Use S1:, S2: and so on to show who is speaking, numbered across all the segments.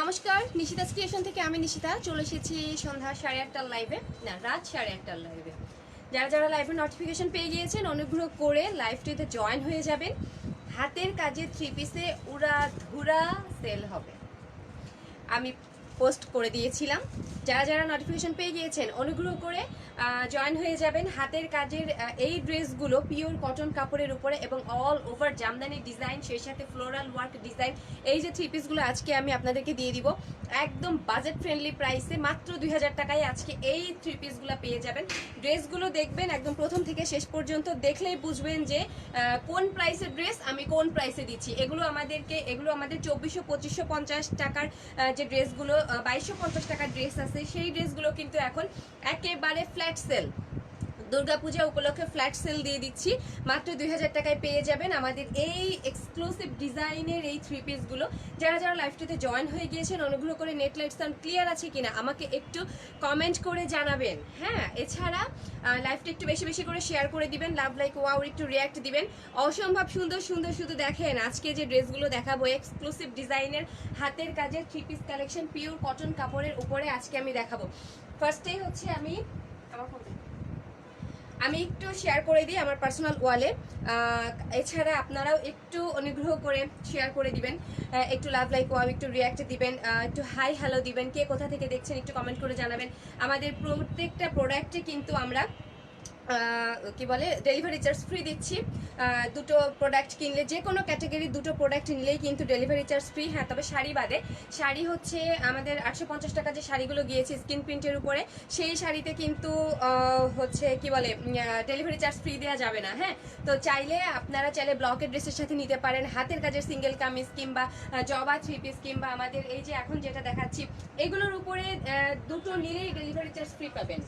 S1: নমস্কার, নিশিতা ক্রিয়েশন থেকে আমি নিশিতা। চলে এসেছি সন্ধ্যা সাড়ে আটটার লাইভে না, রাত সাড়ে আটটার লাইভে যারা যারা লাইভে নোটিফিকেশন পেয়ে গিয়েছেন, অনুগ্রহ করে লাইভটিতে জয়েন হয়ে যাবেন। হাতের কাজে থ্রি পিসে উড়া ধুরা সেল হবে। আমি পোস্ট করে দিয়েছিলাম। যারা যারা নোটিফিকেশন পেয়ে গিয়েছেন, অনুগ্রহ করে জয়েন হয়ে যাবেন। হাতের কাজের এই ড্রেসগুলো পিওর কটন কাপড়ের উপরে এবং অল ওভার জামদানি ডিজাইন সেই সাথে ফ্লোরাল ওয়ার্ক ডিজাইন এই যে থ্রি পিসগুলো আজকে আমি আপনাদেরকে দিয়ে দিব। একদম বাজেট ফ্রেন্ডলি প্রাইসে মাত্র দুই হাজার টাকায় আজকে এই থ্রি পিসগুলো পেয়ে যাবেন। ড্রেসগুলো দেখবেন একদম প্রথম থেকে শেষ পর্যন্ত, দেখলেই বুঝবেন যে কোন প্রাইসের ড্রেস আমি কোন প্রাইসে দিচ্ছি। এগুলো আমাদেরকে, এগুলো আমাদের চব্বিশশো, পঁচিশশো, পঞ্চাশ টাকার যে ড্রেসগুলো বাইশশো, পঞ্চাশ টাকার ড্রেস আছে, সেই ড্রেসগুলো কিন্তু এখন একেবারে ফ্ল্যাট সেল দুর্গাপূজা উপলক্ষে ফ্ল্যাট সেল দিয়ে দিচ্ছি। মাত্র দুই হাজার টাকায় পেয়ে যাবেন আমাদের এই এক্সক্লুসিভ ডিজাইনের এই থ্রি পিসগুলো যারা যারা লাইফটিতে জয়েন হয়ে গিয়েছেন, অনুগ্রহ করে নেট লাইট সাউন্ড ক্লিয়ার আছে কিনা আমাকে একটু কমেন্ট করে জানাবেন। হ্যাঁ এছাড়া লাইভটা একটু বেশি বেশি করে শেয়ার করে দিবেন লাভ লাইক ওয়াও একটু রিয়াক্ট দিবেন। অসম্ভব সুন্দর সুন্দর শুধু দেখেন, আজকে যে ড্রেসগুলো দেখাবো এক্সক্লুসিভ ডিজাইনের হাতের কাজের three piece collection pure cotton কাপড়ের উপরে আজকে আমি দেখাবো। ফার্স্টেই হচ্ছে আমি আমার আমি একটু শেয়ার করে দিই আমার পার্সোনাল ওয়ালে এছাড়া আপনারাও একটু অনুগ্রহ করে শেয়ার করে দিবেন। একটু লাভ লাইক ওয়াও একটু রিয়াক্ট দিবেন একটু হাই হ্যালো দিবেন। কে কোথা থেকে দেখছেন একটু কমেন্ট করে জানাবেন। আমাদের প্রত্যেকটা প্রোডাক্টে কিন্তু আমরা কি বলে ডেলিভারি চার্জ ফ্রি দিচ্ছি। দুটো প্রোডাক্ট কিনলে, যে কোনো ক্যাটাগরির দুটো প্রোডাক্ট নিলেই কিন্তু ডেলিভারি চার্জ ফ্রি হ্যাঁ তবে শাড়ি বাদে, শাড়ি হচ্ছে আমাদের আটশো পঞ্চাশ টাকা যে শাড়িগুলো গিয়েছে স্কিন প্রিন্টের উপরে, সেই শাড়িতে কিন্তু হচ্ছে কি বলে ডেলিভারি চার্জ ফ্রি দেওয়া যাবে না। হ্যাঁ তো চাইলে আপনারা চাইলে ব্লকের ড্রেসের সাথে নিতে পারেন। হাতের কাজের সিঙ্গেল কামিজ কিংবা জবা থ্রি পিস কিংবা আমাদের এই যে এখন যেটা দেখাচ্ছি, এগুলোর উপরে দুটো নিলেই ডেলিভারি চার্জ ফ্রি পাবেন।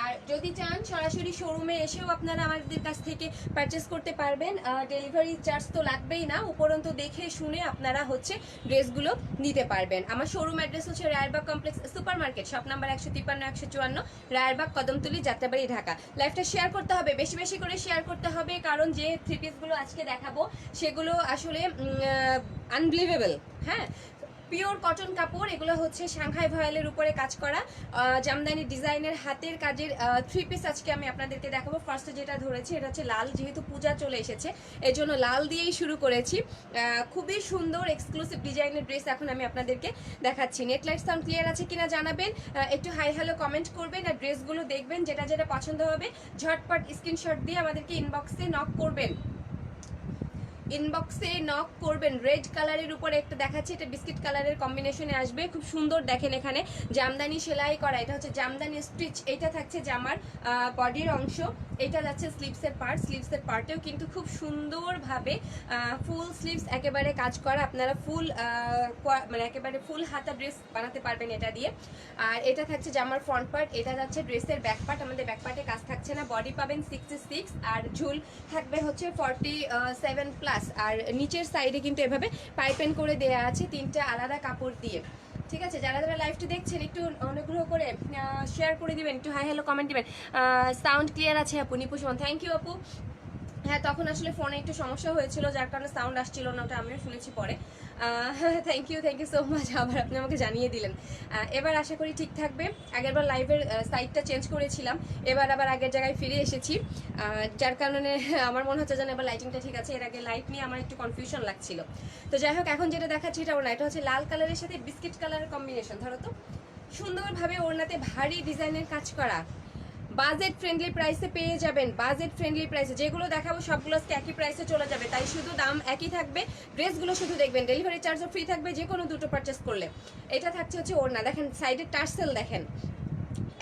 S1: আর যদি চান, সরাসরি শোরুমে এসেও আপনারা আমাদের কাছ থেকে পারচেস করতে পারবেন। ডেলিভারি চার্জ তো লাগবেই না, উপরন্ত দেখে শুনে আপনারা হচ্ছে ড্রেসগুলো নিতে পারবেন। আমার শোরুম অ্যাড্রেস হচ্ছে Rayerbag complex super market shop number একশো তিপ্পান্ন, একশো চুয়ান্ন, রায়েরবাগ, কদমতলি, যাত্রাবাড়ি, ঢাকা। লাইভটা শেয়ার করতে হবে, বেশি বেশি করে শেয়ার করতে হবে, কারণ যে থ্রি পিসগুলো আজকে দেখাবো, সেগুলো আসলে আনবিলিভেবল হ্যাঁ? পিওর কটন কাপড়, এগুলো হচ্ছে সাংহাই ভয়েলের উপরে কাজ করা। জামদানি ডিজাইনের হাতের কাজের থ্রি পিস আজকে আমি আপনাদেরকে দেখাবো। ফার্স্টে যেটা ধরেছি, এটা হচ্ছে লাল, যেহেতু পূজা চলে এসেছে এই জন্য লাল দিয়েই শুরু করেছি। খুবই সুন্দর এক্সক্লুসিভ ডিজাইনের ড্রেস এখন আমি আপনাদেরকে দেখাচ্ছি। নেট লাইট সাউন্ড ক্লিয়ার আছে কিনা জানাবেন একটু হাই হ্যালো কমেন্ট করবেন আর ড্রেসগুলো দেখবেন যেটা যেটা পছন্দ হবে। ঝটপট স্ক্রিনশট দিয়ে আমাদেরকে ইনবক্সে নক করবেন। ইনবক্সে নক করবেন। রেড কালারের উপরে একটা দেখাচ্ছি, এটা বিস্কিট কালারের কম্বিনেশনে আসবে। খুব সুন্দর দেখেন এখানে। জামদানি সেলাই করা, এটা হচ্ছে জামদানি স্টিচ এটা থাকছে জামার বডির অংশ। এটা যাচ্ছে স্লিভসের পার্ট স্লিভসের পার্টেও কিন্তু খুব সুন্দরভাবে ফুল স্লিভস একেবারে কাজ করা। আপনারা ফুল মানে একেবারে ফুল হাতা ড্রেস বানাতে পারবেন এটা দিয়ে। আর এটা থাকছে জামার ফ্রন্ট পার্ট এটা যাচ্ছে ড্রেসের ব্যাক পার্ট আমাদের ব্যাক পার্টে কাজ থাকছে না। বডি পাবেন সিক্সটি সিক্স আর ঝুল থাকবে হচ্ছে ফর্টি সেভেন প্লাস আর নিচের সাইডে কিন্তু এভাবে পাইপেন করে দেয়া আছে তিনটা আলাদা কাপড় দিয়ে। ঠিক আছে, যারা যারা লাইভটি দেখছেন, একটু অনুগ্রহ করে শেয়ার করে দিবেন, একটু হাই হ্যালো কমেন্ট দিবেন সাউন্ড ক্লিয়ার আছে, আপু নিপু সুমন থ্যাংক ইউ আপু। হ্যাঁ তখন আসলে ফোনে একটু সমস্যা হয়েছিল, যার কারণে সাউন্ড আসছিল না, ওটা আমিও শুনেছি পরে। Thank you thank you so much আবার আপনি আমাকে জানিয়ে দিলেন। এবার আশা করি ঠিক থাকবে। আগেরবার লাইভের সাইটটা চেঞ্জ করেছিলাম, এবার আবার আগের জায়গায় ফিরে এসেছি। যার কারণে আমার মনে হচ্ছে যেন এবার লাইটিংটা ঠিক আছে। এর আগে লাইট নিয়ে আমার একটু কনফিউশন লাগছিল। তো যাই হোক, এখন যেটা দেখাচ্ছি এটা ওনা এটা হচ্ছে লাল কালারের সাথে বিস্কিট কালারের কম্বিনেশন ধরো তো। সুন্দরভাবে ওড়নাতে ভারী ডিজাইনের কাজ করা। বাজেট ফ্রেন্ডলি প্রাইসে পেয়ে যাবেন, বাজেট ফ্রেন্ডলি প্রাইসে যেগুলো দেখাবো, সবগুলো আজকে একই প্রাইসে চলে যাবে। তাই শুধু দাম একই থাকবে, ড্রেসগুলো শুধু দেখবেন ডেলিভারি চার্জও ফ্রি থাকবে যে কোনো দুটো পারচেস করলে। এটা থাকছে হচ্ছে ওড়না। দেখেন সাইডে টার্সেল দেখেন।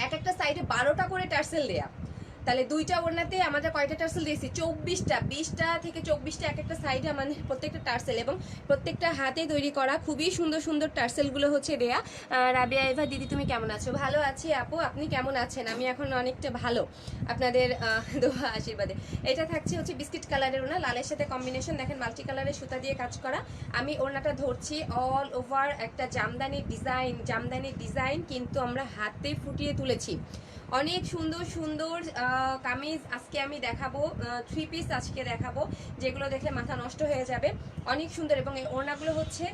S1: এক একটা সাইডে বারোটা করে টার্সেল দেয়া। তাহলে দুইটা ওড়নাতে আমাদের কয়টা টার্সেল দিয়েছি? চব্বিশটা। বিশটা থেকে চব্বিশটা এক একটা সাইডে আমাদের প্রত্যেকটা টার্সেল এবং প্রত্যেকটা হাতে তৈরি করা খুবই সুন্দর সুন্দর টার্সেলগুলো হচ্ছে দেয়া রাবিয়া, এভা, দিদি, তুমি কেমন আছো? ভালো আছি আপু, আপনি কেমন আছেন? আমি এখন অনেকটা ভালো। আপনাদের দোয়া, আশীর্বাদে। এটা থাকছে হচ্ছে বিস্কিট কালারের ওনা লালের সাথে কম্বিনেশন দেখেন, মাল্টি কালারের সুতা দিয়ে কাজ করা। আমি ওড়নাটা ধরছি অল ওভার একটা জামদানি ডিজাইন জামদানি ডিজাইন কিন্তু আমরা হাতে ফুটিয়ে তুলেছি। অনেক সুন্দর সুন্দর কামিজ আজকে আমি দেখাবো থ্রি পিস আজকে দেখাবো, যেগুলো দেখলে মাথা নষ্ট হয়ে যাবে। অনেক সুন্দর এবং এই ওড়নাগুলো হচ্ছে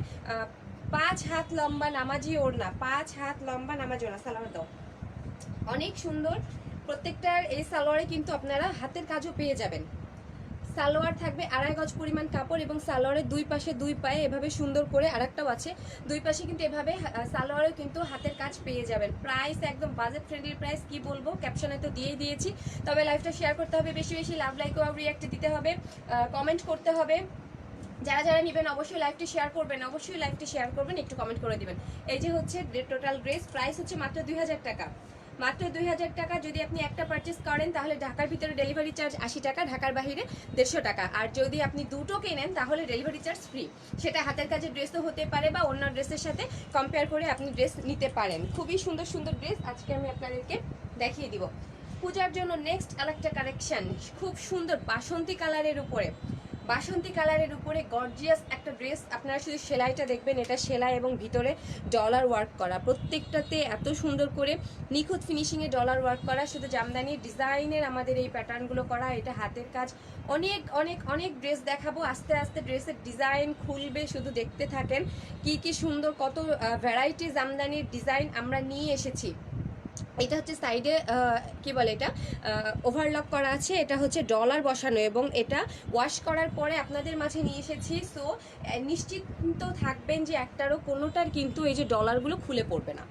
S1: পাঁচ হাত লম্বা নামাজি ওড়না, পাঁচ হাত লম্বা নামাজি ওড়না, সালোয়ার দাও। অনেক সুন্দর, প্রত্যেকটার এই সালোয়ারে কিন্তু আপনারা হাতের কাজও পেয়ে যাবেন। সালোয়ার থাকবে আড়াই গজ পরিমাণ কাপড় এবং সালোয়ারের দুই পাশে দুই পায়ে এভাবে সুন্দর করে আরেকটাও আছে। দুই পাশে কিন্তু এভাবে আহ, সালোয়ারে কিন্তু হাতের কাজ পেয়ে যাবেন। প্রাইস একদম বাজেট ফ্রেন্ডলি প্রাইস কি বলব? ক্যাপশনে তো দিয়েই দিয়েছি। তবে লাইভটা শেয়ার করতে হবে বেশি বেশি লাভ লাইক ও রিয়াক্ট দিতে হবে কমেন্ট করতে হবে। যারা যারা নেবেন অবশ্যই লাইভটি শেয়ার করবেন অবশ্যই লাইভটি শেয়ার করবেন একটু কমেন্ট করে দিবেন। এই যে হচ্ছে টোটাল ড্রেস প্রাইস হচ্ছে মাত্র দুই হাজার টাকা। মাত্র দুই হাজার টাকা যদি আপনি একটা পারচেস করেন, তাহলে ঢাকার ভিতরে ডেলিভারি চার্জ আশি টাকা, ঢাকার বাইরে দেড়শো টাকা। আর যদি আপনি দুটো কেনেন, তাহলে ডেলিভারি চার্জ ফ্রি সেটা হাতের কাজের ড্রেসও হতে পারে বা অন্য ড্রেসের সাথে কম্পেয়ার করে আপনি ড্রেস নিতে পারেন। খুবই সুন্দর সুন্দর ড্রেস আজকে আমি আপনাদেরকে দেখিয়ে দিব। পূজার জন্য নেক্সট আরেকটা কালেকশন খুব সুন্দর বাসন্তী কালারের উপরে। বাসন্তী কালারের উপরে গর্জিয়াস একটা ড্রেস আপনারা শুধু সেলাইটা দেখবেন, এটা সেলাই এবং ভিতরে ডলার ওয়ার্ক করা। প্রত্যেকটাতে এত সুন্দর করে নিখুঁত ফিনিশিংয়ে ডলার ওয়ার্ক করা। শুধু জামদানি ডিজাইনের আমাদের এই প্যাটার্নগুলো করা। এটা হাতের কাজ। অনেক অনেক অনেক ড্রেস দেখাবো। আস্তে আস্তে ড্রেসের ডিজাইন খুলবে, শুধু দেখতে থাকেন। কি কি সুন্দর, কত ভ্যারাইটি জামদানির ডিজাইন আমরা নিয়ে এসেছি। এটা হচ্ছে সাইডে কি বলে এটা? ওভারলক করা আছে। এটা হচ্ছে ডলার বসানো এবং এটা ওয়াশ করার পরে আপনাদের মাঝে নিয়ে এসেছি। সো নিশ্চিন্ত থাকবেন যে একটারও কোনোটার কিন্তু এই যে ডলারগুলো খুলে পড়বে না।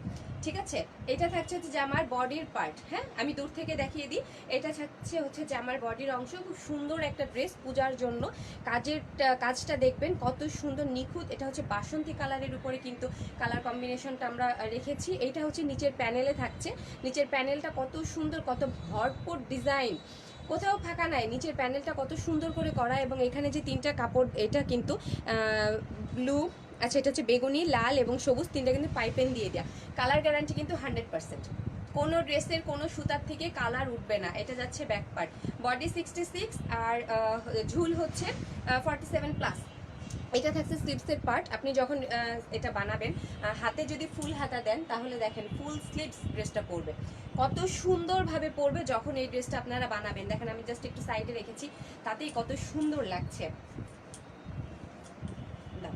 S1: ঠিক আছে? এটা থাকছে হচ্ছে জামার বডির পার্ট হ্যাঁ? আমি দূর থেকে দেখিয়ে দিই। এটা থাকছে হচ্ছে জামার বডির অংশ। খুব সুন্দর একটা ড্রেস পূজার জন্য। কাজের কাজটা দেখবেন, কত সুন্দর নিখুঁত। এটা হচ্ছে বাসন্তী কালারের উপরে কিন্তু কালার কম্বিনেশনটা আমরা রেখেছি। এটা হচ্ছে নিচের প্যানেলে থাকছে। নিচের প্যানেলটা কত সুন্দর, কত ভরপুর ডিজাইন কোথাও ফাঁকা নাই। নিচের প্যানেলটা কত সুন্দর করে করা এবং এখানে যে তিনটা কাপড়, এটা কিন্তু ব্লু আচ্ছা এটা হচ্ছে বেগুনি, লাল এবং সবুজ, তিনটা কিন্তু পাইপেন দিয়ে দেওয়া কালার গ্যারান্টি কিন্তু হান্ড্রেড পার্সেন্ট কোনো ড্রেসের কোনো সুতার থেকে কালার উঠবে না, এটা যাচ্ছে back part body sixty six আর ঝুল হচ্ছে ফর্টি সেভেন প্লাস এটা থাকছে স্লিপসের পার্ট আপনি যখন এটা বানাবেন হাতে যদি ফুল হাতা দেন, তাহলে দেখেন ফুল স্লিপস ড্রেসটা পরবে। কত সুন্দরভাবে পরবে যখন এই ড্রেসটা আপনারা বানাবেন। দেখেন, আমি জাস্ট একটু সাইডে রেখেছি, তাতেই কত সুন্দর লাগছে দাও।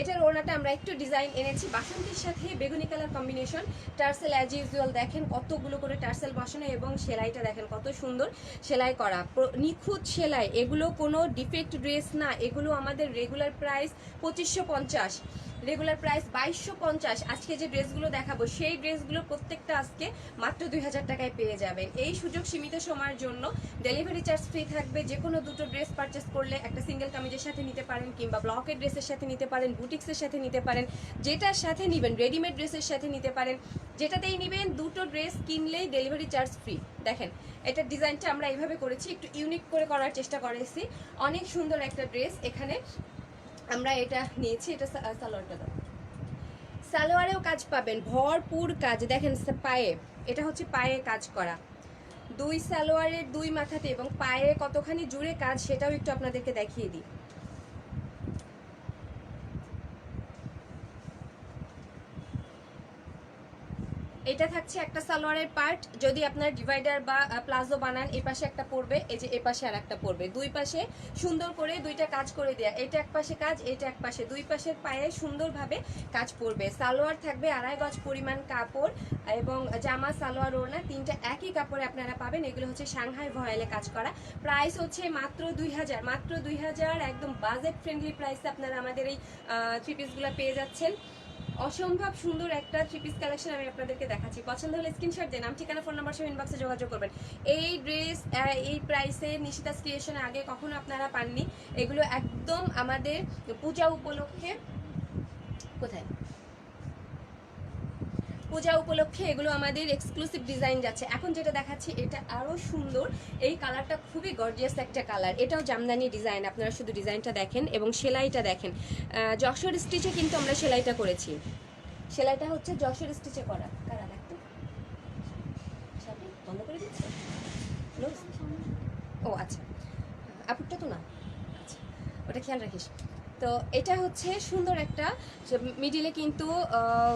S1: এটার ওড়নাটা আমরা একটু ডিজাইন এনেছি। বাসন্তীর সাথে বেগুনি colour combination tassel as usual দেখেন কতগুলো করে টার্সেল বসানো এবং সেলাইটা দেখেন কত সুন্দর সেলাই করা। নিখুঁত সেলাই, এগুলো কোনো ডিফেক্ট ড্রেস না, এগুলো আমাদের রেগুলার প্রাইস পঁচিশশো পঞ্চাশ। রেগুলার প্রাইস বাইশশো পঞ্চাশ। আজকে যে ড্রেসগুলো দেখাবো, সেই ড্রেসগুলো প্রত্যেকটা আজকে মাত্র দুই হাজার টাকায় পেয়ে যাবেন। এই সুযোগ সীমিত সময়ের জন্য ডেলিভারি চার্জ ফ্রি থাকবে। যে কোনো দুটো ড্রেস পারচেস করলে একটা সিঙ্গেল কামিজের সাথে নিতে পারেন কিংবা ব্লকের ড্রেসের সাথে নিতে পারেন বুটিক্সের সাথে নিতে পারেন, যেটার সাথে নেবেন রেডিমেড ড্রেসের সাথে নিতে পারেন, যেটাতেই নেবেন দুটো ড্রেস কিনলেই ডেলিভারি চার্জ ফ্রি দেখেন এটার ডিজাইনটা আমরা এইভাবে করেছি, একটু ইউনিক করে করার চেষ্টা করেছি। অনেক সুন্দর একটা ড্রেস এখানে আমরা এটা নিয়েছি, এটা সালোয়ারটা দাও। সালোয়ারেও কাজ পাবেন, ভরপুর কাজ। দেখেন পায়ে, এটা হচ্ছে পায়ে কাজ করা। দুই সালোয়ারের দুই মাথাতে এবং পায়ে কতখানি জুড়ে কাজ সেটাও একটু আপনাদেরকে দেখিয়ে দিই। এটা থাকছে একটা সালোয়ারের পার্ট। যদি আপনার ডিভাইডার বা প্লাজো বানান এই পাশে একটা পড়বে, এই যে এ পাশে আর একটা পড়বে। দুই পাশে সুন্দর করে দুইটা কাজ করে দেয়া। এটা এক পাশে কাজ, এটা এক পাশে। দুই পাশের পায়ে সুন্দরভাবে কাজ পড়বে। সালোয়ার থাকবে আড়াই গজ পরিমাণ কাপড় এবং জামা, সালোয়ার, ওড়না, তিনটা একই কাপড়ে আপনারা পাবেন। এগুলো হচ্ছে সাংহাই ভয়েলে কাজ করা। প্রাইস হচ্ছে মাত্র দুই হাজার। মাত্র দুই হাজার, একদম বাজেট ফ্রেন্ডলি প্রাইসে আপনারা আমাদের এই থ্রি পিসগুলো পেয়ে যাচ্ছেন। অসম্ভব সুন্দর একটা থ্রি পিস কালেকশন আমি আপনাদেরকে দেখাচ্ছি। পছন্দ হলে স্ক্রিনশট দেন নাম, ঠিকানা ফোন নাম্বার সহ ইনবক্সে যোগাযোগ করবেন। এই ড্রেস এই প্রাইসে নিশিতা ক্রিয়েশন আগে কখনো আপনারা পাননি। এগুলো একদম আমাদের পূজা উপলক্ষে। কোথায়? পূজা উপলক্ষে এগুলো আমাদের এক্সক্লুসিভ ডিজাইন যাচ্ছে। এখন যেটা দেখাচ্ছি, এটা আরও সুন্দর। এই কালারটা খুবই গর্জিয়াস একটা কালার এটাও জামদানি ডিজাইন আপনারা শুধু ডিজাইনটা দেখেন এবং সেলাইটা দেখেন। যশোর স্টিচে কিন্তু আমরা সেলাইটা করেছি। সেলাইটা হচ্ছে যশোর স্টিচে করা। কারা দেখতো? বন্ধ করে দিচ্ছে? ও আচ্ছা। আপুরটা তো না। আচ্ছা ওটা খেয়াল রাখিস। তো এটা হচ্ছে সুন্দর একটা মিডিলে কিন্তু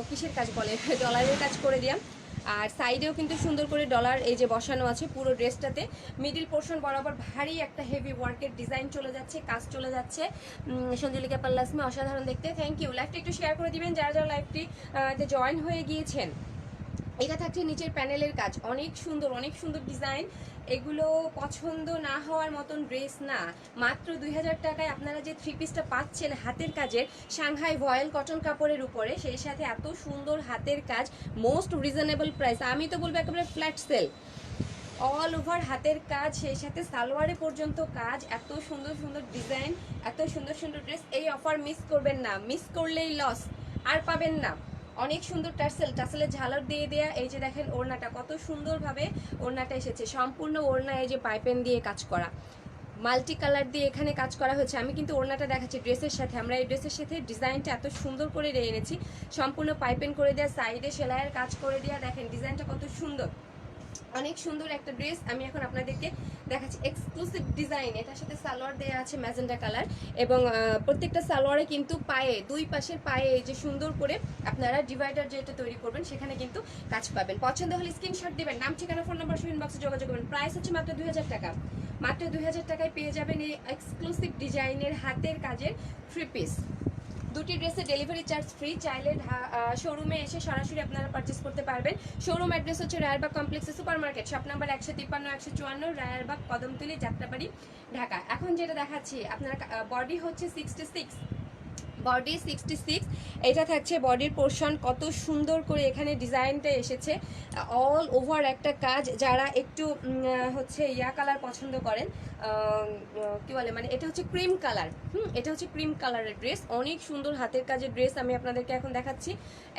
S1: কিসের কাজ বলে? ডলারের কাজ করে দিলাম। আর সাইডেও কিন্তু সুন্দর করে ডলার এই যে বসানো আছে পুরো ড্রেসটাতে মিডিল পোর্শন বরাবর ভারী একটা হেভি ওয়ার্কের ডিজাইন চলে যাচ্ছে, কাজ চলে যাচ্ছে। সঞ্জলিকা পাল্লাসমে, অসাধারণ দেখতে। থ্যাংক ইউ লাইভটা একটু শেয়ার করে দিবেন যারা যারা লাইভটি জয়েন হয়ে গিয়েছেন। এটা থাকছে নিচের প্যানেলের কাজ। অনেক সুন্দর অনেক সুন্দর ডিজাইন। এগুলো পছন্দ না হওয়ার মতন ড্রেস না। মাত্র দুই হাজার টাকায় আপনারা যে থ্রি পিসটা পাচ্ছেন হাতের কাজের সাংহাই ভয়েল কটন কাপড়ের উপরে, সেই সাথে এত সুন্দর হাতের কাজ মোস্ট রিজনেবল প্রাইস আমি তো বলব একেবারে ফ্ল্যাট সেল অল ওভার হাতের কাজ, সেই সাথে সালোয়ারে পর্যন্ত কাজ, এত সুন্দর সুন্দর ডিজাইন, এত সুন্দর সুন্দর ড্রেস এই অফার মিস করবেন না। মিস করলেই লস আর পাবেন না। অনেক সুন্দর টার্সেল, টার্সেলের ঝালর দিয়ে দেয়া। এই যে দেখেন ওড়নাটা, কত সুন্দরভাবে ওড়নাটা এসেছে। সম্পূর্ণ ওড়না এই যে পাইপেন দিয়ে কাজ করা। মাল্টি কালার দিয়ে এখানে কাজ করা হয়েছে আমি কিন্তু ওড়নাটা দেখাচ্ছি ড্রেসের সাথে। আমরা এই ড্রেসের সাথে ডিজাইনটা এত সুন্দর করে এনেছি। সম্পূর্ণ পাইপেন করে দেওয়া সাইডে সেলাইয়ের কাজ করে দেওয়া দেখেন ডিজাইনটা কত সুন্দর। অনেক সুন্দর একটা ড্রেস আমি এখন আপনাদেরকে দেখাচ্ছি। এক্সক্লুসিভ ডিজাইন এটার সাথে সালোয়ার দেওয়া আছে ম্যাজেন্ডা কালার এবং প্রত্যেকটা সালোয়ারে কিন্তু পায়ে, দুই পাশের পায়ে যে সুন্দর করে আপনারা ডিভাইডার যেটা তৈরি করবেন, সেখানে কিন্তু কাজ পাবেন। পছন্দ হলে স্ক্রিনশট দিবেন। নাম, ঠিকানা ফোন নাম্বার সহ বক্সে যোগাযোগ করবেন। প্রাইস হচ্ছে মাত্র দুই হাজার টাকা। মাত্র দুই হাজার টাকায় পেয়ে যাবেন এই এক্সক্লুসিভ ডিজাইনের হাতের কাজের থ্রি পিস দুটি ড্রেসে ডেলিভারি চার্জ ফ্রি চাইলে শোরুমে এসে সরাসরি আপনারা পারচেস করতে পারবেন। শোরুম অ্যাড্রেস হচ্ছে রায়ারবাগ কমপ্লেক্সে সুপার মার্কেট শপ নাম্বার একশো তিপ্পান্ন, একশো চুয়ান্ন, রায়ারবাগ, কদমতলি, যাত্রাবাড়ি, ঢাকা। এখন যেটা দেখাচ্ছি, আপনার বডি হচ্ছে sixty six body sixty six এটা থাকছে বডির পোর্শন কত সুন্দর করে এখানে ডিজাইনটা এসেছে। অল ওভার একটা কাজ, যারা একটু হচ্ছে ইয়া কালার পছন্দ করেন কি বলে মানে এটা হচ্ছে ক্রিম কালার হুম, এটা হচ্ছে ক্রিম কালারের ড্রেস অনেক সুন্দর হাতের কাজের ড্রেস আমি আপনাদেরকে এখন দেখাচ্ছি।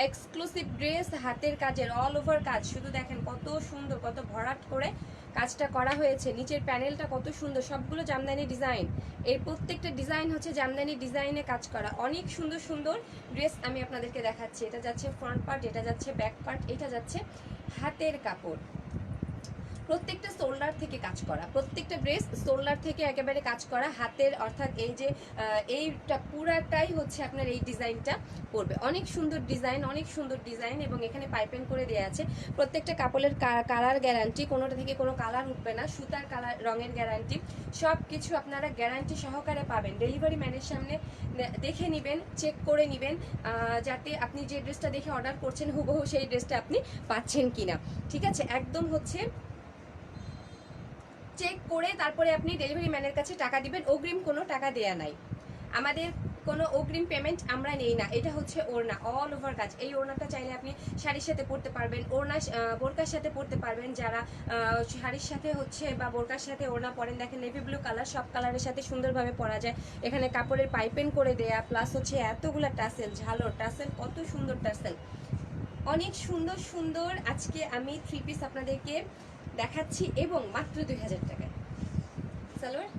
S1: এক্সক্লুসিভ ড্রেস হাতের কাজের অল ওভার কাজ। শুধু দেখেন কত সুন্দর, কত ভরাট করে কাজটা করা হয়েছে। নিচের প্যানেলটা কত সুন্দর, সবগুলো জামদানি ডিজাইন এর প্রত্যেকটা ডিজাইন হচ্ছে জামদানি ডিজাইনে কাজ করা। অনেক সুন্দর সুন্দর ড্রেস আমি আপনাদেরকে দেখাচ্ছি। এটা যাচ্ছে ফ্রন্ট পার্ট এটা যাচ্ছে ব্যাক পার্ট এটা যাচ্ছে হাতের কাপড়। প্রত্যেকটা সোল্ডার থেকে কাজ করা, প্রত্যেকটা ড্রেস সোল্ডার থেকে একেবারে কাজ করা, হাতের অর্থাৎ এই যে এইটা পুরাটাই হচ্ছে আপনার এই ডিজাইনটা পড়বে অনেক সুন্দর ডিজাইন, অনেক সুন্দর ডিজাইন এবং এখানে পাইপেন করে দেওয়া আছে। প্রত্যেকটা কাপড়ের কালার গ্যারান্টি, কোনোটা থেকে কোনো কালার উঠবে না, সুতার কালার, রঙের গ্যারান্টি সব কিছু আপনারা গ্যারান্টি সহকারে পাবেন। ডেলিভারি ম্যানের সামনে দেখে নেবেন, চেক করে নেবেন যাতে আপনি যে ড্রেসটা দেখে অর্ডার করছেন, হুবহু সেই ড্রেসটা আপনি পাচ্ছেন কিনা। ঠিক আছে? একদম হচ্ছে চেক করে তারপরে আপনি ডেলিভারি ম্যানের কাছে টাকা দিবেন। অগ্রিম কোনো টাকা দেয়া নাই। আমাদের কোনো অগ্রিম পেমেন্ট আমরা নেই না। এটা হচ্ছে ওড়না অল ওভার কাজ। এই ওড়নাটা চাইলে আপনি শাড়ির সাথে পরতে পারবেন। ওড়না বোরকার সাথে পরতে পারবেন। যারা শাড়ির সাথে হচ্ছে বা বোরকার সাথে ওড়না পরেন, দেখেন নেভি ব্লু কালার সব কালারের সাথে সুন্দরভাবে পরা যায়। এখানে কাপড়ের পাইপেন করে দেয়া প্লাস হচ্ছে এতগুলো টাসেল ঝালর টাসেল কত সুন্দর টাসেল অনেক সুন্দর সুন্দর আজকে আমি থ্রি পিস আপনাদেরকে দেখাচ্ছি এবং মাত্র দুই হাজার টাকায় সালোয়ার?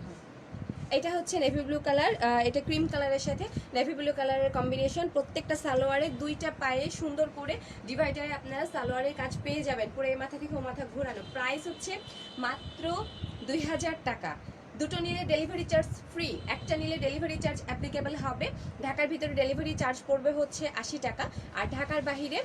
S1: এটা হচ্ছে নেভি ব্লু কালার এটা ক্রিম কালারের সাথে। নেভি ব্লু কালারের কম্বিনেশন প্রত্যেকটা সালোয়ারে দুইটা পায়ে সুন্দর করে ডিভাইডারে আপনারা সালোয়ারের কাজ পেয়ে যাবেন। পুরো এই মাথা থেকে ও মাথা ঘোরানো। প্রাইস হচ্ছে মাত্র দুই হাজার টাকা। দুটো নিলে ডেলিভারি চার্জ ফ্রি একটা নিলে ডেলিভারি চার্জ অ্যাপ্লিকেবল হবে। ঢাকার ভিতরে ডেলিভারি চার্জ পড়বে হচ্ছে আশি টাকা, আর ঢাকার বাহিরে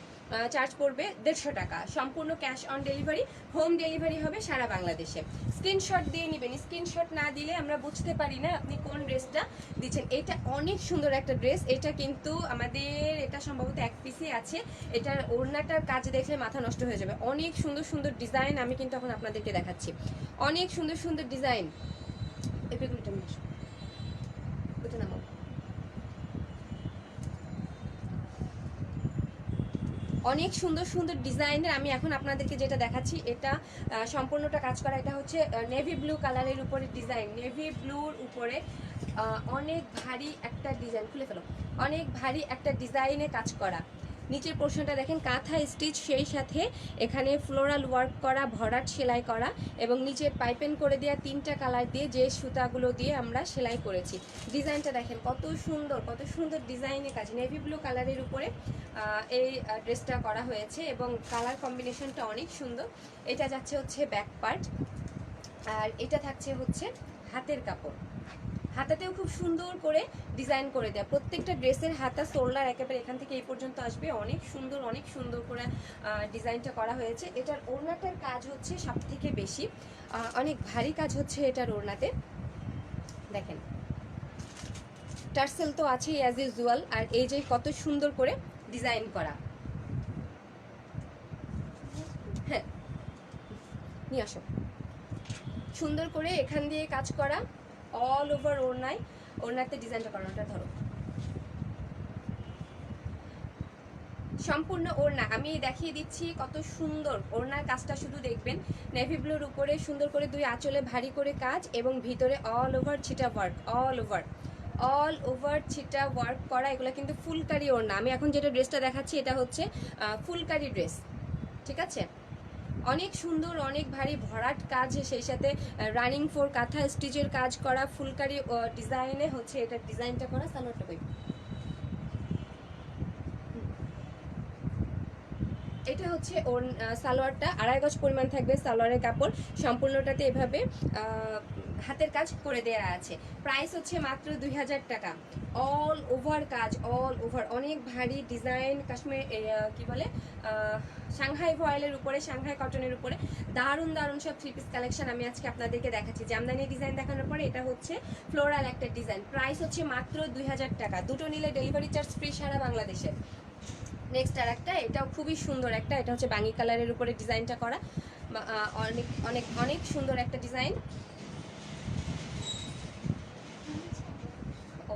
S1: চার্জ পড়বে দেড়শো টাকা। সম্পূর্ণ cash on delivery home delivery হবে সারা বাংলাদেশে। স্ক্রিনশট দিয়ে নেবেন। স্ক্রিনশট না দিলে আমরা বুঝতে পারি না আপনি কোন ড্রেসটা দিচ্ছেন। এটা অনেক সুন্দর একটা ড্রেস। এটা কিন্তু আমাদের, এটা সম্ভবত এক পিসে আছে। এটার ওড়নাটার কাজ দেখলে মাথা নষ্ট হয়ে যাবে। অনেক সুন্দর সুন্দর ডিজাইন আমি কিন্তু এখন আপনাদেরকে দেখাচ্ছি। অনেক সুন্দর সুন্দর ডিজাইন এপিগুলোটা নিয়ে আসো। অনেক সুন্দর সুন্দর ডিজাইনের আমি এখন আপনাদেরকে যেটা দেখাচ্ছি, এটা সম্পূর্ণটা কাজ করা, এটা হচ্ছে নেভি ব্লু কালারের উপরে ডিজাইন। নেভি ব্লুর উপরে অনেক ভারী একটা ডিজাইন, খুলে ফেলো। অনেক ভারী একটা ডিজাইনে কাজ করা। নিচের পোর্শনটা দেখেন, কাঁথা স্টিচ সেই সাথে এখানে ফ্লোরাল ওয়ার্ক করা, ভরাট সেলাই করা এবং নিচের পাইপেন করে দেওয়া তিনটা কালার দিয়ে যে সুতাগুলো দিয়ে আমরা সেলাই করেছি। ডিজাইনটা দেখেন, কত সুন্দর কত সুন্দর ডিজাইনের কাজ। নেভি ব্লু কালারের উপরে এই ড্রেসটা করা হয়েছে এবং কালার কম্বিনেশনটা অনেক সুন্দর। এটা যাচ্ছে হচ্ছে ব্যাক পার্ট আর এটা থাকছে হচ্ছে হাতের কাপড়। হাতাতেও খুব সুন্দর করে ডিজাইন করে দেয়। প্রত্যেকটা ড্রেসের হাতা সোল্লার একেবারে এখান থেকে এই পর্যন্ত আসবে। অনেক সুন্দর অনেক সুন্দর করে ডিজাইনটা করা হয়েছে। এটার ওড়নাটার কাজ হচ্ছে সব থেকে বেশি অনেক ভারী কাজ হচ্ছে এটার ওড়নাতে। দেখেন। টার্সেল তো আছেই অ্যাজ ইউজুয়াল আর এই যে কত সুন্দর করে ডিজাইন করা। হ্যাঁ নিয়ে আসো। সুন্দর করে এখান দিয়ে কাজ করা। অল ওভার ওড়নায় ওড়নাতে ডিজাইনটা করা ওটা ধরো। সম্পূর্ণ ওড়না আমি দেখিয়ে দিচ্ছি কত সুন্দর ওড়নার কাজটা শুধু দেখবেন। নেভি ব্লুর উপরে সুন্দর করে দুই আঁচলে ভারী করে কাজ এবং ভিতরে অল ওভার ছিটা work all over all over ছিটা ওয়ার্ক করা, এগুলো কিন্তু ফুলকারি ওড়না আমি এখন যেটা ড্রেসটা দেখাচ্ছি, এটা হচ্ছে ফুলকারি ড্রেস ঠিক আছে? অনেক সুন্দর, অনেক ভারী ভরাট কাজ সেই সাথে রানিং ফোর কাঁথা স্টিচের কাজ করা, ফুলকারি ডিজাইনে হচ্ছে এটা ডিজাইনটা করা, সালোয়ারটা কই এটা হচ্ছে ওর সালোয়ারটা, আড়াই গজ পরিমাণ থাকবে সালোয়ারের কাপড়, সম্পূর্ণটাতে এভাবে হাতের কাজ করে দেয়া আছে। প্রাইস হচ্ছে মাত্র দুই হাজার টাকা। অল ওভার কাজ অল ওভার অনেক ভারী ডিজাইন কাশ্মীর কি বলে সাংহাই ভয়েলের উপরে সাংহাই কটনের উপরে দারুণ দারুণ সব থ্রি পিস কালেকশন আমি আজকে আপনাদেরকে দেখাচ্ছি। জামদানি ডিজাইন দেখানোর পরে এটা হচ্ছে ফ্লোরাল একটা ডিজাইন প্রাইস হচ্ছে মাত্র দুই হাজার টাকা। দুটো নিলে ডেলিভারি চার্জ ফ্রি সারা বাংলাদেশে। নেক্সট আর একটা, এটাও খুবই সুন্দর একটা, এটা হচ্ছে বাঙ্গি কালারের উপরে ডিজাইনটা করা। অনেক অনেক অনেক সুন্দর একটা ডিজাইন ও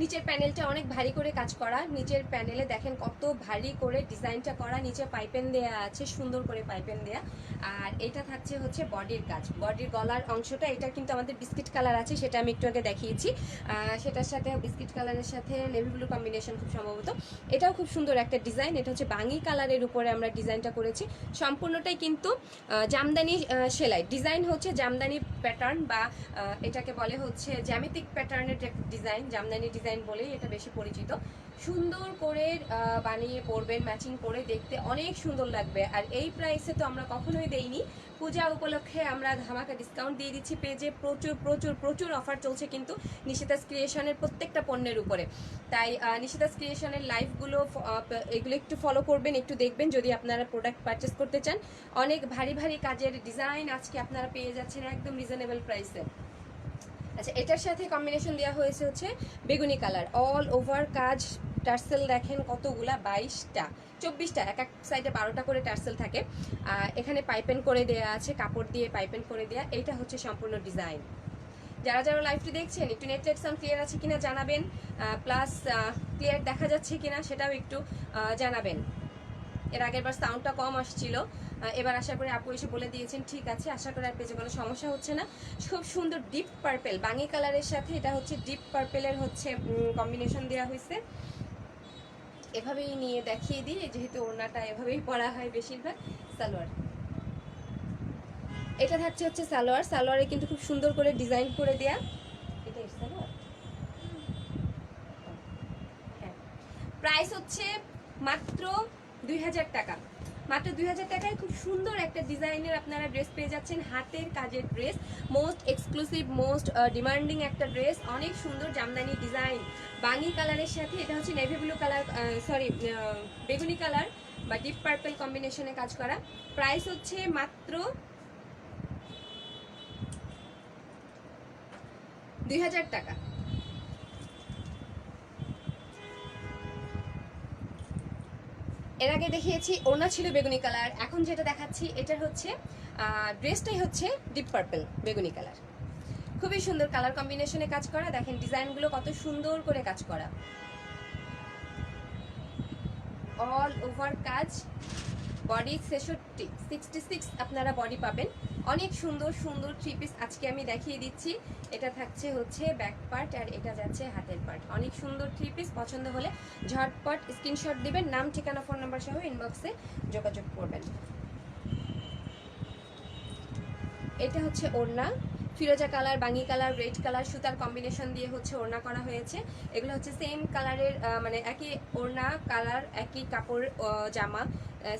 S1: নিচের প্যানেলটা অনেক ভারী করে কাজ করা। নিচের প্যানেলে দেখেন কত ভারী করে ডিজাইনটা করা। নিচে পাইপেন দেয়া আছে, সুন্দর করে পাইপেন দেয়া। আর এটা থাকছে হচ্ছে বডির কাজ। বডির গলার অংশটা, এটা কিন্তু আমাদের বিস্কিট কালার আছে, সেটা আমি একটু আগে দেখিয়েছি। সেটার সাথে বিস্কিট কালারের সাথে নেভি কম্বিনেশন খুব সম্ভবত। এটাও খুব সুন্দর একটা ডিজাইন। এটা হচ্ছে বাঙি কালারের উপরে আমরা ডিজাইনটা করেছি। সম্পূর্ণটাই কিন্তু জামদানি সেলাই। ডিজাইন হচ্ছে জামদানি প্যাটার্ন বা এটাকে বলে হচ্ছে জ্যামিতিক প্যাটার্নের ডিজাইন জামদানি ডিজাইন বলেই এটা বেশি পরিচিত। সুন্দর করে বানিয়ে পরবেন ম্যাচিং করে দেখতে অনেক সুন্দর লাগবে। আর এই প্রাইসে তো আমরা কখনোই দেইনি। পূজা উপলক্ষে আমরা ধামাকা ডিসকাউন্ট দিয়ে দিচ্ছি। পেজে প্রচুর প্রচুর প্রচুর অফার চলছে কিন্তু নিশিতাস ক্রিয়েশনের প্রত্যেকটা পণ্যের উপরে। তাই নিশিতাস ক্রিয়েশনের প- এগুলো একটু ফলো করবেন, একটু দেখবেন যদি আপনারা প্রোডাক্ট পারচেস করতে চান। অনেক ভারী ভারী কাজের ডিজাইন আজকে আপনারা পেয়ে যাচ্ছেন একদম রিজনেবল প্রাইসে আচ্ছা এটার সাথে কম্বিনেশন দেওয়া হয়েছে হচ্ছে বেগুনি কালার অল ওভার কাজ টার্সেল দেখেন কতগুলা? বাইশটা, চব্বিশটা, এক এক সাইডে বারোটা করে টার্সেল থাকে। এখানে পাইপেন করে দেয়া আছে, কাপড় দিয়ে পাইপেন করে দেয়া। এইটা হচ্ছে সম্পূর্ণ ডিজাইন যারা যারা লাইভটি দেখছেন, একটু নেট নেট ক্লিয়ার আছে কিনা জানাবেন। প্লাস ক্লিয়ার দেখা যাচ্ছে কিনা সেটাও একটু জানাবেন। এর আগের বার সাউন্ডটা কম আসছিল। এবার আশা করি আপু এসে বলে দিয়েছেন, ঠিক আছে, আশা করি আর পেজে কোনো সমস্যা হচ্ছে না। খুব সুন্দর ডিপ পার্পেল বাঙি কালারের সাথে এটা হচ্ছে ডিপ পার্পেলের হচ্ছে কম্বিনেশন দেওয়া হয়েছে। এভাবেই নিয়ে দেখিয়ে দিই যেহেতু ওড়নাটা এভাবেই পরা হয় বেশিরভাগ, সালোয়ার। এটা থাকছে হচ্ছে সালোয়ার, সালোয়ারে কিন্তু খুব সুন্দর করে ডিজাইন করে দেয়া। এটা সালোয়ার? হ্যাঁ। প্রাইস হচ্ছে মাত্র দুই হাজার টাকা। মাত্র দুই হাজার টাকায় খুব সুন্দর একটা ডিজাইনের আপনারা ড্রেস পেয়ে যাচ্ছেন। হাতের কাজের dress most exclusive most demanding একটা ড্রেস অনেক সুন্দর জামদানি ডিজাইন বাঙি কালারের সাথে, এটা হচ্ছে নেভি ব্লু কালার সরি বেগুনি কালার বা ডিপ পার্পল কম্বিনেশনে কাজ করা। প্রাইস হচ্ছে মাত্র দুই হাজার টাকা। এর আগে দেখিয়েছি ওনা ছিল বেগুনি কালার। এখন যেটা দেখাচ্ছি, এটার হচ্ছে ড্রেসটাই হচ্ছে ডিপ পার্পল বেগুনি কালার। খুবই সুন্দর কালার কম্বিনেশনে কাজ করা। দেখেন ডিজাইনগুলো কত সুন্দর করে কাজ করা। অল ওভার কাজ। বডি ছেষট্টি সিক্সটি সিক্স আপনারা বডি পাবেন। অনেক সুন্দর সুন্দর থ্রি পিস আজকে আমি দেখিয়ে দিচ্ছি। এটা থাকছে হচ্ছে ব্যাক পার্ট আর এটা যাচ্ছে হাতের পার্ট অনেক সুন্দর থ্রি পিস পছন্দ হলে ঝটপট স্ক্রিনশট দিবেন, নাম, ঠিকানা ফোন নাম্বার সহ ইনবক্সে যোগাযোগ করবেন। এটা হচ্ছে ওড়না। ফিরোজা কালার, বাঙ্গি কালার রেড কালার, সুতার কম্বিনেশন দিয়ে হচ্ছে ওড়না করা হয়েছে। এগুলো হচ্ছে সেম কালারের মানে একই ওড়না কালার একই কাপড় জামা।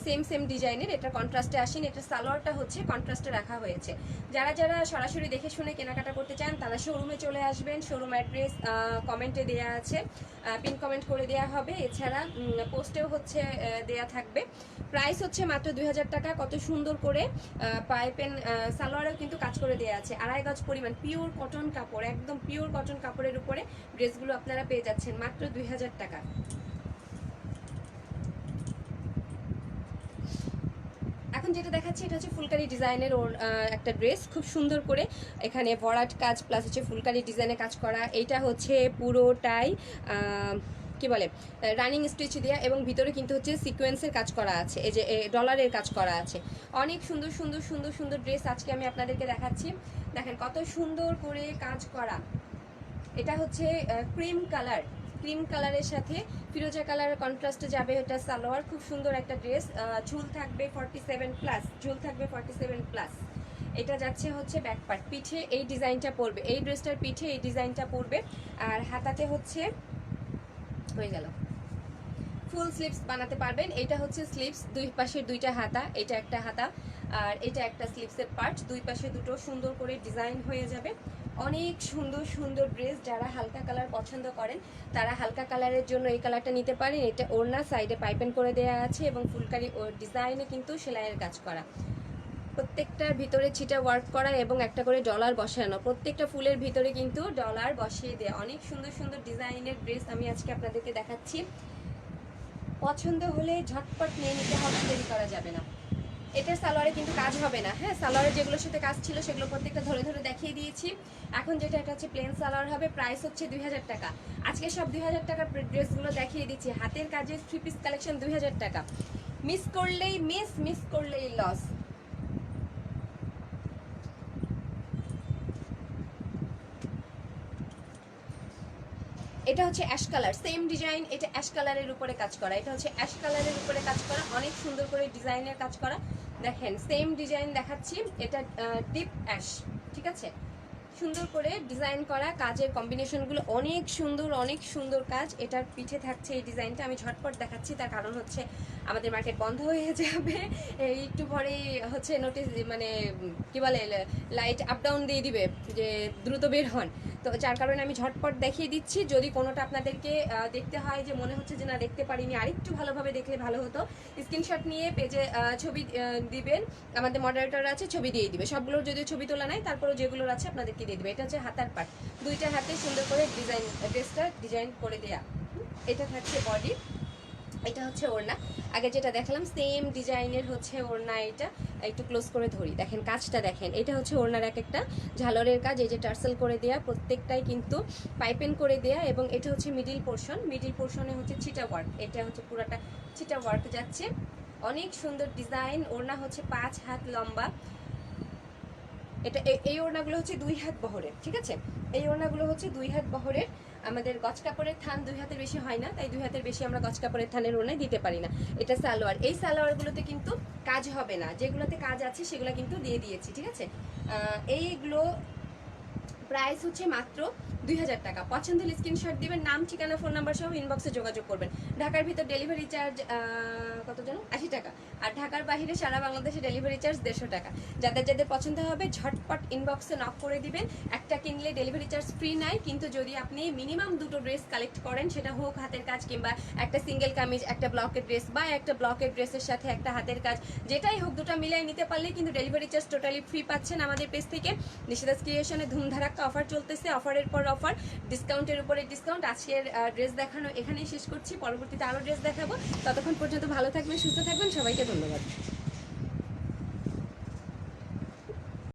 S1: সেম সেম ডিজাইনের এটা কন্ট্রাস্টে আসেন, এটা সালোয়ারটা হচ্ছে কন্ট্রাস্টে রাখা হয়েছে। যারা যারা সরাসরি দেখে শুনে কেনাকাটা করতে চান, তারা শোরুমে চলে আসবেন। শোরুম অ্যাড্রেস কমেন্টে দেওয়া আছে। পিন কমেন্ট করে দেওয়া হবে। এছাড়া পোস্টেও হচ্ছে দেয়া থাকবে। প্রাইস হচ্ছে মাত্র দুই হাজার টাকা। কত সুন্দর করে পাইপেন সালোয়ারেও কিন্তু কাজ করে দেওয়া আছে। আড়াই গজ পরিমাণ পিওর কটন কাপড়, একদম পিওর কটন কাপড়ের উপরে ড্রেসগুলো আপনারা পেয়ে যাচ্ছেন মাত্র দুই হাজার টাকা। এখন যেটা দেখাচ্ছি, এটা হচ্ছে ফুলকারি ডিজাইনের ওর একটা ড্রেস। খুব সুন্দর করে এখানে ভরাট কাজ প্লাস হচ্ছে ফুলকারি ডিজাইনে কাজ করা। এইটা হচ্ছে পুরোটাই কি বলে রানিং স্টিচ দেওয়া এবং ভিতরে কিন্তু হচ্ছে সিকোয়েন্সের কাজ করা আছে। এই যে ডলারের কাজ করা আছে। অনেক সুন্দর সুন্দর সুন্দর সুন্দর ড্রেস আজকে আমি আপনাদেরকে দেখাচ্ছি। দেখেন কত সুন্দর করে কাজ করা। এটা হচ্ছে ক্রিম কালার ক্রিম কালারের সাথে, ফিরোজা কালার কন্ট্রাস্টে যাবে এটা সালোয়ার। খুব সুন্দর একটা ড্রেস। ঝুল থাকবে ফর্টি সেভেন প্লাস ঝুল থাকবে ফর্টি সেভেন প্লাস এটা যাচ্ছে হচ্ছে ব্যাক পার্ট পিঠে এই ডিজাইনটা পড়বে এই ড্রেসটার পিঠে এই ডিজাইনটা পড়বে আর হাতাতে হচ্ছে, হয়ে গেল। ফুল স্লিপস বানাতে পারবেন। এটা হচ্ছে স্লিপস দুই পাশের দুইটা হাতা, এটা একটা হাতা। আর এটা একটা স্লিপসের পার্ট দুই পাশে দুটো সুন্দর করে ডিজাইন হয়ে যাবে। অনেক সুন্দর সুন্দর ড্রেস যারা হালকা কালার পছন্দ করেন, তারা হালকা কালারের জন্য এই কালারটা নিতে পারেন। এটা ওড়না সাইডে পাইপেন করে দেওয়া আছে এবং ফুলকারি ও ডিজাইনে কিন্তু সেলাইয়ের কাজ করা। প্রত্যেকটার ভিতরে ছিটা ওয়ার্ক করা এবং একটা করে ডলার বসানো। প্রত্যেকটা ফুলের ভিতরে কিন্তু ডলার বসিয়ে দেওয়া অনেক সুন্দর সুন্দর ডিজাইনের ড্রেস আমি আজকে আপনাদেরকে দেখাচ্ছি। পছন্দ হলে ঝটপট নিয়ে নিতে হবে, দেরি করা যাবে না। এটার সালোয়ারে কিন্তু কাজ হবে না। হ্যাঁ সালোয়ারে যেগুলোর সাথে কাজ ছিল সেগুলো প্রত্যেকটা ধরে ধরে দেখিয়ে দিয়েছি। এখন যেটা, এটা হচ্ছে প্লেন সালোয়ার হবে প্রাইস হচ্ছে দুই হাজার টাকা। আজকে সব দুই হাজার টাকার ড্রেসগুলো দেখিয়ে দিচ্ছি। হাতের কাজের থ্রি পিস কালেকশন দুই হাজার টাকা। মিস করলেই মিস মিস করলেই লস এটা হচ্ছে অ্যাশ কালার সেম ডিজাইন এটা অ্যাশ কালারের উপরে কাজ করা। এটা হচ্ছে অ্যাশ কালারের উপরে কাজ করা, অনেক সুন্দর করে ডিজাইনের কাজ করা। দেখেন সেম ডিজাইন দেখাচ্ছি। এটা ডিপ অ্যাশ ঠিক আছে? সুন্দর করে ডিজাইন করা কাজের কম্বিনেশনগুলো অনেক সুন্দর অনেক সুন্দর কাজ। এটার পিঠে থাকছে এই ডিজাইনটা আমি ঝটপট দেখাচ্ছি। তার কারণ হচ্ছে আমাদের মার্কেট বন্ধ হয়ে যাবে। এই একটু পরেই হচ্ছে নোটিস মানে কি বলে লাইট আপ ডাউন দিয়ে দিবে যে দ্রুত বের হন। তো যার কারণে আমি ঝটপট দেখিয়ে দিচ্ছি। যদি কোনোটা আপনাদেরকে দেখতে হয় যে মনে হচ্ছে যে না, দেখতে পারিনি, আরেকটু ভালোভাবে দেখলে ভালো হতো। স্ক্রিনশট নিয়ে পেজে ছবি দিবেন। আমাদের মডারেটর আছে, ছবি দিয়ে দিবে। সবগুলোর যদি ছবি তোলা নাই তারপরে যেগুলোর আছে আপনাদেরকে দিয়ে দিবে। এটা হচ্ছে হাতার পাট। দুইটা হাতে সুন্দর করে ডিজাইন ড্রেসটা ডিজাইন করে দেয়া। এটা থাকছে বডি এটা হচ্ছে ওড়না। আগে যেটা দেখালাম সেম ডিজাইনের হচ্ছে ওড়না এটা। একটু ক্লোজ করে ধরি। দেখেন, কাজটা দেখেন। এটা হচ্ছে ওড়নার এক একটা ঝালরের কাজ, এই যে টার্সেল করে দেয়া, প্রত্যেকটাই কিন্তু পাইপেন করে দেয়া এবং এটা হচ্ছে মিডিল পোর্শন মিডিল পোর্শনে হচ্ছে চিটা ওয়ার্ক এটা হচ্ছে পুরাটা চিটা ওয়ার্ক যাচ্ছে। অনেক সুন্দর ডিজাইন ওড়না হচ্ছে পাঁচ হাত লম্বা। এটা এই ওড়নাগুলো হচ্ছে দুই হাত বহরের, ঠিক আছে? এই ওড়নাগুলো হচ্ছে দুই হাত বহরের। আমাদের গছ কাপড়ের থান দুই হাতের বেশি হয় না, তাই দুই হাতের বেশি আমরা গছ কাপড়ের থানের ওনায় দিতে পারি না। এটা সালোয়ার। এই সালোয়ারগুলোতে কিন্তু কাজ হবে না। যেগুলোতে কাজ আছে সেগুলো কিন্তু দিয়ে দিয়েছি, ঠিক আছে? এইগুলো প্রাইস হচ্ছে মাত্র দুই হাজার টাকা। পছন্দ হলে স্ক্রিনশট দিবেন, নাম, ঠিকানা ফোন নাম্বার সহ ইনবক্সে যোগাযোগ করবেন। ঢাকার ভিতর ডেলিভারি চার্জ কত যেন আশি টাকা। আর ঢাকার বাইরে সারা বাংলাদেশে ডেলিভারি চার্জ দেড়শো টাকা। যাদের যাদের পছন্দ হবে, ঝটপট ইনবক্সে নক করে দিবেন। একটা কিনলে ডেলিভারি চার্জ ফ্রি নাই, কিন্তু যদি আপনি মিনিমাম দুটো ড্রেস কালেক্ট করেন, সেটা হোক হাতের কাজ কিংবা একটা সিঙ্গেল কামিজ, একটা ব্লকের ড্রেস বা একটা ব্লকের ড্রেসের সাথে একটা হাতের কাজ, যেটাই হোক, দুটো মিলাই নিতে পারলে কিন্তু ডেলিভারি চার্জ টোটালি ফ্রি পাচ্ছেন আমাদের পেজ থেকে। নিশিদাস ক্রিয়েশনে ধুমধারাক্কা অফার চলতেছে, অফারের পর অফার ডিসকাউন্টের উপরে ডিসকাউন্ট আজকের ড্রেস দেখানো এখানেই শেষ করছি, পরবর্তীতে আরও ড্রেস দেখাবো, ততক্ষণ পর্যন্ত ভালো থাকবেন, সুস্থ থাকবেন, সবাইকে ধন্যবাদ।